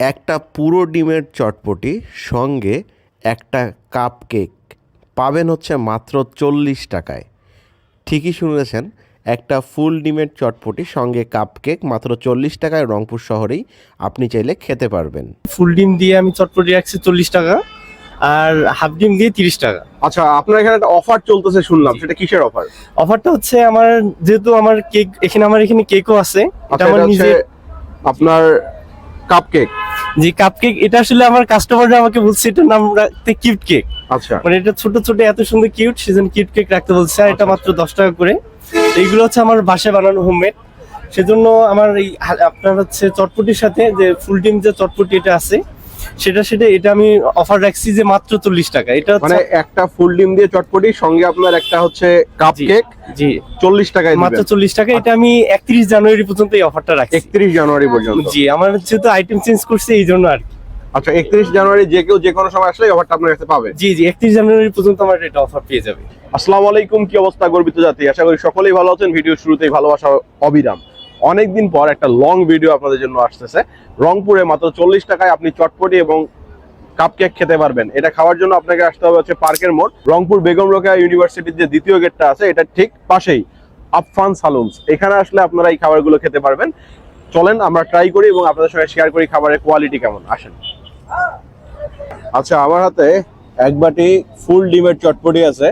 একটা পুরো ডিমের চটপটি সঙ্গে একটা কাপ কেক পাবেন হচ্ছে মাত্র চল্লিশ টাকায়। ঠিকই শুনেছেন একটা ফুল ডিমের চটপটি সঙ্গে কাপ কেক মাত্র চল্লিশ টাকায় রংপুর শহরেই আপনি চাইলে খেতে পারবেন। ফুল ডিম দিয়ে আমি চটপটি রাখছি চল্লিশ টাকা আর হাফ ডিম দিয়ে তিরিশ টাকা। আচ্ছা আপনার এখানে একটা অফার চলতেছে শুনলাম সেটা কিসের অফার অফারটা হচ্ছে আমার যেহেতু আমার কেক এখানে আমার এখানে কেকও আছে এটা আচ্ছা আমার নিজে আপনার কাপ কেক যে কাপ কেক এটা আসলে আমার কাস্টমাররা আমাকে বলছে এটার নাম রাখতে কিউট কেক আচ্ছা। মানে এটা ছোট ছোট এত সুন্দর কিউট সেজন্য কিউট কেক রাখতে বলছে আর এটা মাত্র দশ টাকা করে। এইগুলো হচ্ছে আমার বাসায় বানানো হোমমেড সেজন্য আমার এই আপনার হচ্ছে চটপটির সাথে যে ফুল টিম যে চটপটি এটা আছে সেটা সেটা এটা আমি অফার রাখছি যে মাত্র চল্লিশ টাকা। এটা মানে একটা ফুল ডিম দিয়ে চটপটি সঙ্গে আপনার একটা হচ্ছে কাপ কেক জি। চল্লিশ টাকায় মাত্র চল্লিশ টাকা এটা আমি একত্রিশ জানুয়ারি পর্যন্ত এই অফারটা রাখছি। একত্রিশ জানুয়ারি পর্যন্ত। জি আমার যেহেতু আইটেম চেঞ্জ করছে এই জন্য আর কি। আচ্ছা একত্রিশ জানুয়ারি যে কেউ যে কোনো সময় আসলে অফারটা আপনার কাছে পাবে। জি জি একত্রিশ জানুয়ারি পর্যন্ত আমার এটা অফার পেয়ে যাবে। আসসালামু আলাইকুম কি অবস্থা গর্বিত জাতি? আশা করি সকলেই ভালো আছেন। ভিডিও শুরুতেই ভালোবাসা অবিরাম। অনেকদিন পর একটা লং ভিডিও আপনাদের জন্য আসতেছে। রংপুরে মাত্র চল্লিশ টাকায় আপনি চটপটি এবং কাপ কেক খেতে পারবেন। এটা খাওয়ার জন্য আপনাকে আসতে হবে হচ্ছে পার্কের মোড়। রংপুর বেগম রোকেয়া ইউনিভার্সিটির যে দ্বিতীয় গেটটা আছে, এটা ঠিক পাশেই, আফফান সালুমস এখানে আসলে আপনারা এই খাবারগুলো খেতে পারবেন। চলেন, আমরা ট্রাই করি এবং আপনাদের সঙ্গে শেয়ার করি খাবারের কোয়ালিটি কেমন। আসেন। আচ্ছা আমার হাতে এক বাটি ফুল ডিমের চটপটি আছে,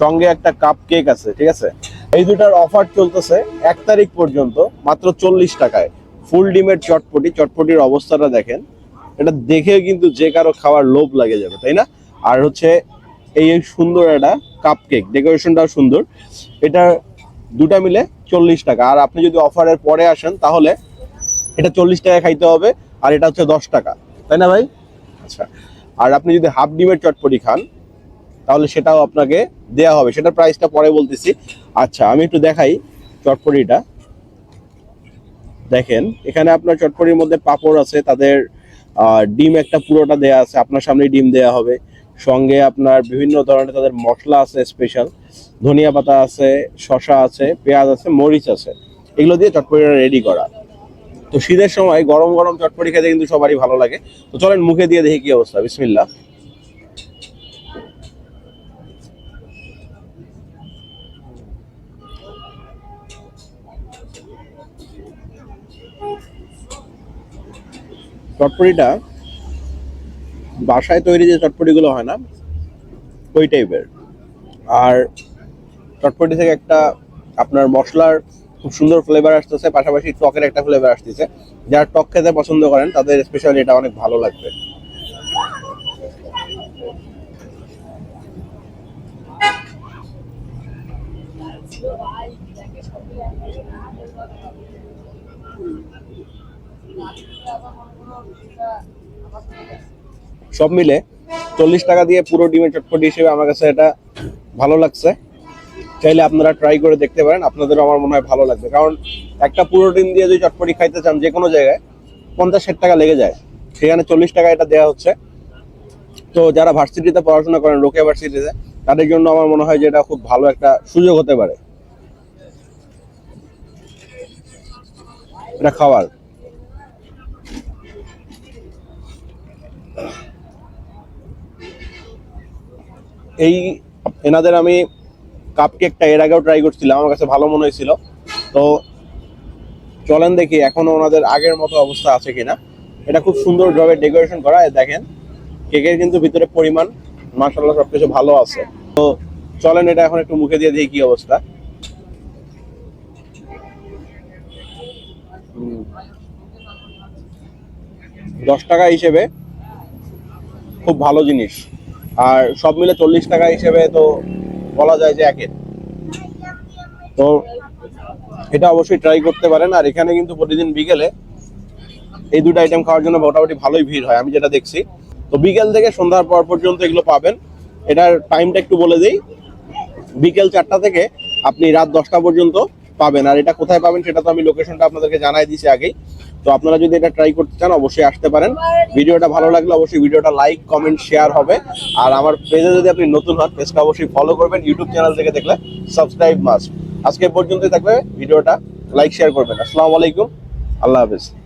সঙ্গে একটা কাপ কেক আছে, ঠিক আছে? এই দুটার অফার চলতেছে এক তারিখ পর্যন্ত, মাত্র চল্লিশ টাকায়। ফুল ডিমের চটপটি, চটপটির অবস্থাটা দেখেন। এটা দেখে কিন্তু যে কারও খাওয়ার লোভ লাগে যাবে, তাই না? আর হচ্ছে এই সুন্দর একটা কাপ কেক ডেকোরেশনটাও সুন্দর। এটা দুটা মিলে চল্লিশ টাকা। আর আপনি যদি অফারের পরে আসেন, তাহলে এটা চল্লিশ টাকা খাইতে হবে, আর এটা হচ্ছে দশ টাকা। তাই না ভাই? আচ্ছা। আর আপনি যদি হাফ ডিমের চটপটি খান তাহলে সেটাও আপনাকে দেয়া হবে। সেটার প্রাইসটা পরে বলতেছি। আচ্ছা আমি একটু দেখাই চটপটিটা। দেখেন, এখানে আপনার চটপটির মধ্যে পাপড় আছে, তাদের ডিম একটা পুরোটা দেয়া আছে, আপনার সামনে ডিম দেয়া হবে। সঙ্গে আপনার বিভিন্ন ধরনের তাদের মশলা আছে স্পেশাল ধনিয়া পাতা আছে শশা আছে, পেঁয়াজ আছে, মরিচ আছে। এগুলো দিয়ে চটপটিটা রেডি করা। তো শীতের সময় গরম গরম চটপটি খেতে কিন্তু সবারই ভালো লাগে। তো চলেন মুখে দিয়ে দেখি কি অবস্থা। বিসমিল্লাহ। চটপটিটা বাসায় তৈরি যে চটপটিগুলো হয় না, ওই টাইপের আর চটপটি থেকে একটা আপনার মশলার খুব সুন্দর ফ্লেভার আসতেছে, পাশাপাশি টকের একটা ফ্লেভার আসতেছে। যারা টক খেতে পছন্দ করেন, তাদের স্পেশালি এটা অনেক ভালো লাগবে। সব মিলে চল্লিশ টাকা দিয়ে পুরো ডিমের চটপটি হিসেবে আমার কাছে এটা ভালো লাগছে। চাইলে আপনারা ট্রাই করে দেখতে পারেন, আপনাদেরও আমার মনে হয় ভালো লাগবে। কারণ একটা পুরো ডিম দিয়ে যদি চটপটি খাইতে চান যে কোনো জায়গায়, পঞ্চাশ ষাট টাকা লেগে যায়। সেখানে চল্লিশ টাকা এটা দেওয়া হচ্ছে। তো যারা ভার্সিটিতে পড়াশোনা করেন রোকে ভার্সিটিতে, তাদের জন্য আমার মনে হয় যে এটা খুব ভালো একটা সুযোগ হতে পারে। এটা খাওয়ার? এই এনাদের আমি কাপ কেকটা এর আগেও ট্রাই করছিলাম, আমার কাছে ভালো মনে হয়েছিল। তো চলেন দেখি, এখনও ওনাদের আগের মতো অবস্থা আছে কিনা। এটা খুব সুন্দর ভাবে ডেকোরেশন করা দেখেন। কেকের কিন্তু ভিতরে পরিমাণ মাশাল্লাহ সবকিছু ভালো আছে। তো চলেন এটা এখন একটু মুখে দিয়ে দেখি কি অবস্থা। দশ টাকা হিসেবে খুব ভালো জিনিস। আর সব মিলে চল্লিশ টাকা হিসেবে তো বলা যায় যে একের। তো এটা অবশ্যই ট্রাই করতে পারেন। আর এখানে কিন্তু প্রতিদিন বিকেলে এই দুটো আইটেম খাওয়ার জন্য মোটামুটি ভালোই ভিড় হয়, আমি যেটা দেখছি। তো বিকেল থেকে সন্ধ্যার পর পর্যন্ত এগুলো পাবেন। এটার টাইমটা একটু বলে দিই। বিকেল চারটা থেকে আপনি রাত দশটা পর্যন্ত পাবেন। আর এটা কোথায় পাবেন সেটা তো আমি লোকেশনটা আপনাদেরকে জানাই দিয়েছি আগেই। তো আপনারা যদি এটা ট্রাই করতে চান, অবশ্যই আসতে পারেন। ভিডিওটা ভালো লাগলে অবশ্যই ভিডিওটা লাইক কমেন্ট শেয়ার হবে। আর আমার পেজে যদি আপনি নতুন হন পেজটা অবশ্যই ফলো করবেন ইউটিউব চ্যানেল থেকে দেখলে সাবস্ক্রাইব মাস্ট আজকে পর্যন্তই থাকবে, ভিডিওটা লাইক শেয়ার করবেন। আসসালামু আলাইকুম, আল্লাহ হাফেজ।